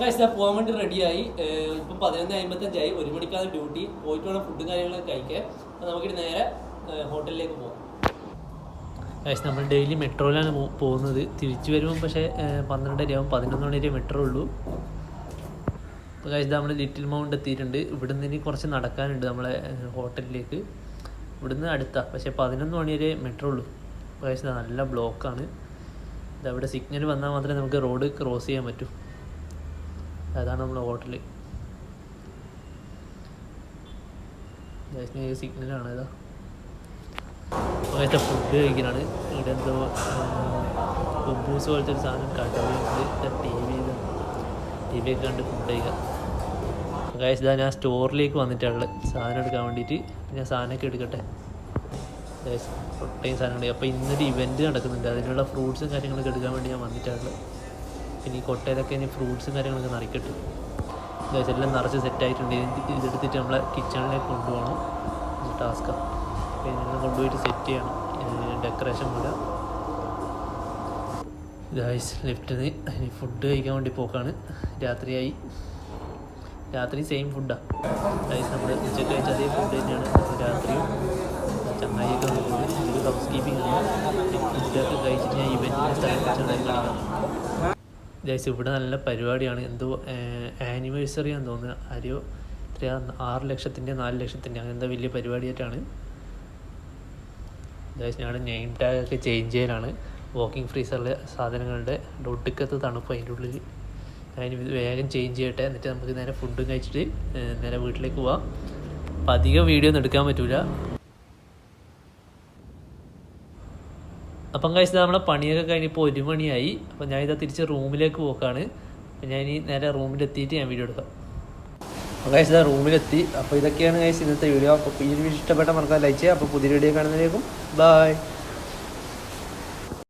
കഴിച്ചാൽ പോകാൻ വേണ്ടി റെഡിയായി ഇപ്പം പതിനൊന്ന് അമ്പത്തഞ്ചായി ഒരു മണിക്കാണ് ഡ്യൂട്ടി പോയിട്ട് വേണം ഫുഡും കാര്യങ്ങളൊക്കെ കഴിക്കാൻ. അപ്പം നമുക്കിട്ട് നേരെ ഹോട്ടലിലേക്ക് പോകാം ഗൈസ് നമ്മൾ ഡെയിലി മെട്രോയിലാണ് പോകുന്നത്. തിരിച്ചു വരുമ്പോൾ പക്ഷേ പന്ത്രണ്ടരയാവും പതിനൊന്ന് മണി വരെ മെട്രോ ഉള്ളൂ. അപ്പോൾ ഗൈസ് നമ്മൾ ലിറ്റിൽ മൗണ്ട് എത്തിയിട്ടുണ്ട്. ഇവിടുന്ന് ഇനി കുറച്ച് നടക്കാനുണ്ട് നമ്മളെ ഹോട്ടലിലേക്ക് ഇവിടുന്ന് അടുത്താണ് പക്ഷേ പതിനൊന്ന് മണി വരെ മെട്രോ ഉള്ളൂ. അപ്പോൾ ഗൈസ് നല്ല ബ്ലോക്കാണ് ഇതവിടെ സിഗ്നൽ വന്നാൽ മാത്രമേ നമുക്ക് റോഡ് ക്രോസ് ചെയ്യാൻ പറ്റൂ. അതാണ് നമ്മുടെ ഹോട്ടൽ സിഗ്നലാണ് ഇതാ. അങ്ങനത്തെ ഫുഡ് കഴിക്കുന്നതാണ് ഇവിടെ എന്തോ ബുബൂസ് പോലത്തെ ഒരു സാധനം കണ്ടുപിടിച്ചിട്ട് ടി വി ടി വി ഒക്കെ കണ്ട് ഫുഡ് കഴിക്കുക ഗൈസ് ഇതാ ഞാൻ സ്റ്റോറിലേക്ക് വന്നിട്ടുള്ളത് സാധനം എടുക്കാൻ വേണ്ടിയിട്ട് ഞാൻ സാധനമൊക്കെ എടുക്കട്ടെ. ഒട്ടേയും സാധനമുണ്ട് അപ്പോൾ ഇന്നൊരു ഇവന്റ് നടക്കുന്നുണ്ട്. അതിനുള്ള ഫ്രൂട്ട്സും കാര്യങ്ങളൊക്കെ എടുക്കാൻ വേണ്ടി ഞാൻ വന്നിട്ടുള്ളത് പിന്നെ ഈ കൊട്ടയിലൊക്കെ ഇനി ഫ്രൂട്ട്സും കാര്യങ്ങളൊക്കെ നിറയ്ക്കട്ടു എല്ലാം നിറച്ച് സെറ്റായിട്ടുണ്ട് ഇത് ഇതെടുത്തിട്ട് നമ്മളെ കിച്ചണിലേക്ക് കൊണ്ടുപോകണം. ടാസ്ക്കാണ് പിന്നെ ഇതെല്ലാം കൊണ്ടുപോയിട്ട് സെറ്റ് ചെയ്യണം. ഡെക്കറേഷൻ പോലെ ഗൈസ് ലിഫ്റ്റിൽ നിന്ന് ഇനി ഫുഡ് കഴിക്കാൻ വേണ്ടി പോക്കാണ്. രാത്രിയായി. രാത്രി സെയിം ഫുഡാണ് ഗൈസ് നമ്മൾ ഉച്ചയ്ക്ക് കഴിച്ച അതേ ഫുഡ് തന്നെയാണ് രാത്രിയും. ചങ്ങായിയൊക്കെ ഒരു ഹൗസ് കീപ്പിംഗ് ആണ്. ഫുഡൊക്കെ കഴിച്ചിട്ട് ഞാൻ ഇവന്റിന്റെ സ്ഥലം വെച്ചുണ്ടായിരിക്കണം ഗൈസ് ഇവിടെ നല്ല പരിപാടിയാണ്. എന്തോ ആനിവേഴ്സറി ആണെന്ന് തോന്നുന്നു. ആരോ എത്രയാ? ആറ് ലക്ഷത്തിന്റെ നാല് ലക്ഷത്തിന്റെ. എന്താ വലിയ പരിപാടിയായിട്ടാണ്. ഗൈസ് ഞാൻ നെയിം ടാഗ് ഒക്കെ ചേഞ്ച് ചെയ്യലാണ്. വാക്കിംഗ് ഫ്രീസറിലെ സാധനങ്ങളുടെ ഒടുക്കത്ത് തണുപ്പ് അതിന്റെ ഉള്ളിൽ അതിന് വേഗം ചേഞ്ച് ചെയ്യട്ടെ. എന്നിട്ട് നമുക്ക് നേരെ ഫുഡും കഴിച്ചിട്ട് നേരെ വീട്ടിലേക്ക് പോവാം. അപ്പം അധികം വീഡിയോ ഒന്നും എടുക്കാൻ പറ്റൂല. അപ്പം കഴിച്ചത് നമ്മളെ പണിയൊക്കെ കഴിഞ്ഞപ്പോൾ ഒരു മണിയായി. അപ്പം ഞാൻ ഇതാ തിരിച്ച് റൂമിലേക്ക് പോക്കാണ്. അപ്പം ഞാൻ ഇനി നേരെ റൂമിലെത്തിയിട്ട് ഞാൻ വീഡിയോ എടുക്കാം. അപ്പോൾ കഴിച്ച് ഇതാ റൂമിലെത്തി. അപ്പോൾ ഇതൊക്കെയാണ് കഴിച്ച് ഇന്നത്തെ വീഡിയോ അപ്പോൾ ഈ വീഡിയോ ഇഷ്ടപ്പെട്ട മറക്കാൻ ലൈക്ക് ചെയ്യുക. അപ്പോൾ പുതിയ വീഡിയോ കാണുന്നതിലേക്കും ബൈ